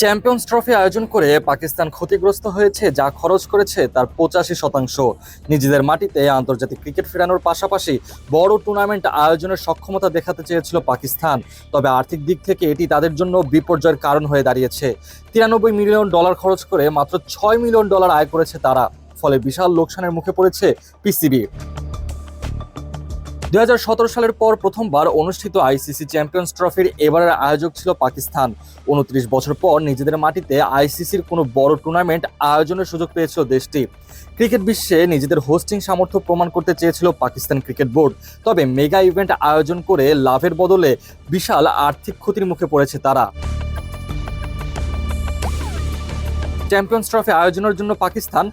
Champions trophy আয়োজন করে পাকিস্তান ক্ষতিগ্রস্ত হয়েছে, যা খরচ করেছে তার পঁচাশি শতাংশ। নিজেদের মাটিতে আন্তর্জাতিক ক্রিকেট ফেরানোর পাশাপাশি বড় টুর্নামেন্ট আয়োজনের সক্ষমতা দেখাতে চেয়েছিল পাকিস্তান। তবে আর্থিক দিক থেকে এটি তাদের জন্য বিপর্যয়ের কারণ হয়ে দাঁড়িয়েছে। তিরানব্বই মিলিয়ন ডলার খরচ করে মাত্র ছয় মিলিয়ন ডলার আয় করেছে তারা, ফলে বিশাল লোকসানের মুখে পড়েছে পিসিবি। দু হাজার সতেরো সালের পর প্রথমবার অনুষ্ঠিত আইসিসি চ্যাম্পিয়ন্স ট্রফির এবারের আয়োজক ছিল পাকিস্তান। উনত্রিশ বছর পর নিজেদের মাটিতে আইসিসির কোনো বড় টুর্নামেন্ট আয়োজনের সুযোগ পেয়েছিল দেশটি। ক্রিকেট বিশ্বে নিজেদের হোস্টিং সামর্থ্য প্রমাণ করতে চেয়েছিল পাকিস্তান ক্রিকেট বোর্ড। তবে মেগা ইভেন্ট আয়োজন করে লাভের বদলে বিশাল আর্থিক ক্ষতির মুখে পড়েছে তারা। চ্যাম্পিয়ন্স ট্রফি আয়োজনের জন্য পাকিস্তান,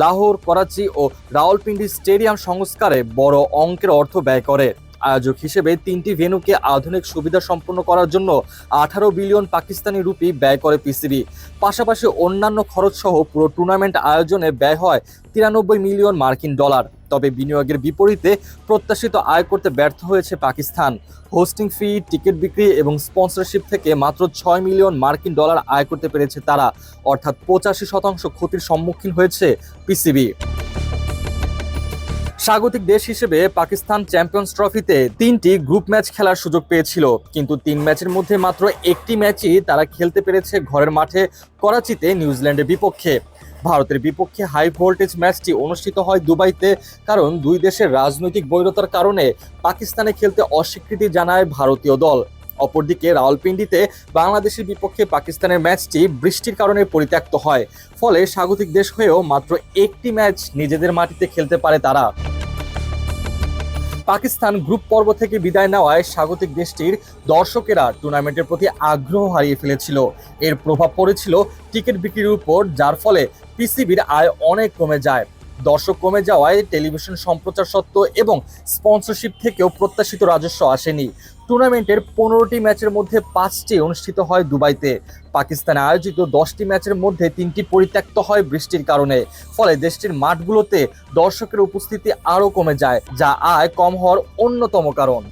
লাহোর, করাচি ও রাওয়ালপিন্ডি স্টেডিয়াম সংস্কারে বড় অঙ্কের অর্থ ব্যয় করে। আয়োজক হিসেবে তিনটি ভেন্যুকে আধুনিক সুবিধা সম্পন্ন করার জন্য আঠারো বিলিয়ন পাকিস্তানি রুপি ব্যয় করে পিসিবি। পাশাপাশি অন্যান্য খরচ সহ পুরো টুর্নামেন্ট আয়োজনে ব্যয় হয় তিরানব্বই মিলিয়ন মার্কিন ডলার। তবে বিনিয়োগের বিপরীতে প্রত্যাশিত আয় করতে ব্যর্থ হয়েছে পাকিস্তান। হোস্টিং ফি, টিকিট বিক্রি এবং স্পন্সরশিপ থেকে মাত্র ছয় মিলিয়ন মার্কিন ডলার আয় করতে পেরেছে তারা। অর্থাৎ পঁচাশি শতাংশ ক্ষতির সম্মুখীন হয়েছে পিসিবি। স্বাগতিক দেশ হিসেবে পাকিস্তান চ্যাম্পিয়ন্স ট্রফিতে তিনটি গ্রুপ ম্যাচ খেলার সুযোগ পেয়েছিল। কিন্তু তিন ম্যাচের মধ্যে মাত্র একটি ম্যাচই তারা খেলতে পেরেছে ঘরের মাঠে করাচিতে নিউজিল্যান্ডের বিপক্ষে। ভারতের বিপক্ষে হাই ভোল্টেজ ম্যাচটি অনুষ্ঠিত হয় দুবাইতে, কারণ দুই দেশের রাজনৈতিক বৈরতার কারণে পাকিস্তানে খেলতে অস্বীকৃতি জানায় ভারতীয় দল। অপরদিকে রাওয়ালপিন্ডিতে বাংলাদেশের বিপক্ষে পাকিস্তানের ম্যাচটি বৃষ্টির কারণে পরিত্যক্ত হয়। ফলে স্বাগতিক দেশ হয়েও মাত্র একটি ম্যাচ নিজেদের মাটিতে খেলতে পারে তারা। পাকিস্তান গ্রুপ পর্ব থেকে বিদায় নেওয়ায় স্বাগতিক দেশটির দর্শকেরা টুর্নামেন্টের প্রতি আগ্রহ হারিয়ে ফেলেছিল। এর প্রভাব পড়েছিল টিকিট বিক্রির উপর, যার ফলে পিসিবির আয় অনেক কমে যায়। দর্শক কমে যাওয়ায় টেলিভিশন সম্প্রচার সত্ত্বেও এবং স্পন্সরশিপ থেকেও প্রত্যাশিত রাজস্ব আসেনি। টুর্নামেন্টের পনেরোটি ম্যাচের মধ্যে পাঁচটি অনুষ্ঠিত হয় দুবাইতে। পাকিস্তানে আয়োজিত দশটি ম্যাচের মধ্যে তিনটি পরিত্যক্ত হয় বৃষ্টির কারণে। ফলে দেশটির মাঠগুলোতে দর্শকের উপস্থিতি আরও কমে যায়, যা আয় কম হওয়ার অন্যতম কারণ।